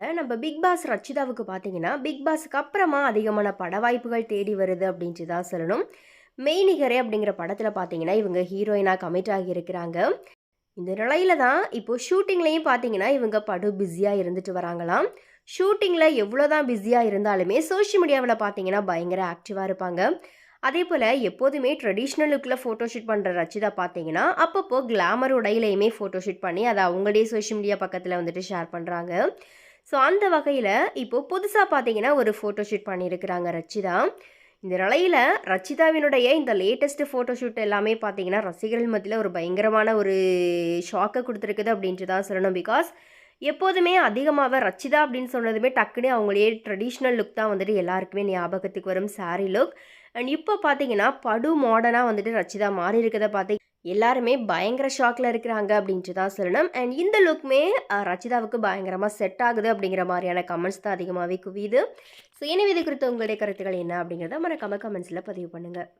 நம்ம big pass ரச்சிதாவுக்கு பார்த்தீங்கன்னா big பாஸ்க்கு அப்புறமா அதிகமான பட வாய்ப்புகள் தேடி வருது அப்படின்ட்டு தான் சொல்லணும். மெய்நிகரே அப்படிங்கிற படத்தில் பார்த்தீங்கன்னா இவங்க ஹீரோயினாக கமிட் ஆகியிருக்கிறாங்க. இந்த நிலையில தான் இப்போ ஷூட்டிங்லேயும் பார்த்தீங்கன்னா இவங்க படு பிஸியாக இருந்துட்டு வராங்களாம். ஷூட்டிங்கில் எவ்வளோ தான் பிஸியாக இருந்தாலுமே சோஷியல் மீடியாவில் பார்த்தீங்கன்னா பயங்கர ஆக்டிவாக இருப்பாங்க. அதே போல் எப்போதுமே ட்ரெடிஷ்னல் லுக்கில் ஃபோட்டோஷூட் பண்ணுற ரச்சிதா பார்த்தீங்கன்னா அப்பப்போ கிளாமர் உடையிலையுமே ஃபோட்டோஷூட் பண்ணி அதை அவங்களுடைய சோஷியல் மீடியா பக்கத்தில் வந்துட்டு ஷேர் பண்ணுறாங்க ஸோ அந்த வகையில் இப்போது புதுசாக பார்த்தீங்கன்னா ஒரு ஃபோட்டோஷூட் பண்ணியிருக்கிறாங்க ரச்சிதா. இந்த நிலையில் ரச்சிதாவினுடைய இந்த லேட்டஸ்ட் ஃபோட்டோஷூட் எல்லாமே பார்த்தீங்கன்னா ரசிகர்கள் மத்தியில் ஒரு பயங்கரமான ஒரு ஷாக்கை கொடுத்துருக்குது அப்படின்ட்டு தான் சொல்லணும் பிகாஸ் எப்போதுமே அதிகமாக ரச்சிதா அப்படின்னு சொன்னதுமே டக்குன்னு அவங்களே ட்ரெடிஷ்னல் லுக் தான் வந்துட்டு எல்லாருக்குமே ஞாபகத்துக்கு வரும் சாரீ லுக் அண்ட் இப்போ பார்த்தீங்கன்னா படு மாடர்னாக வந்துட்டு ரச்சிதா மாறி இருக்கிறத பார்த்து எல்லாருமே பயங்கர ஷாக்கில் இருக்கிறாங்க அப்படின்ட்டு தான் சொல்லணும். அண்ட் இந்த லுக்குமே ரச்சிதாவுக்கு பயங்கரமாக செட் ஆகுது அப்படிங்கிற மாதிரியான கமெண்ட்ஸ் தான் அதிகமாகவே குவியுது. ஸோ எனவே இது குறித்து உங்களுடைய கருத்துக்கள் என்ன அப்படிங்கிறத மறக்காம கமெண்ட்ஸில் பதிவு பண்ணுங்கள்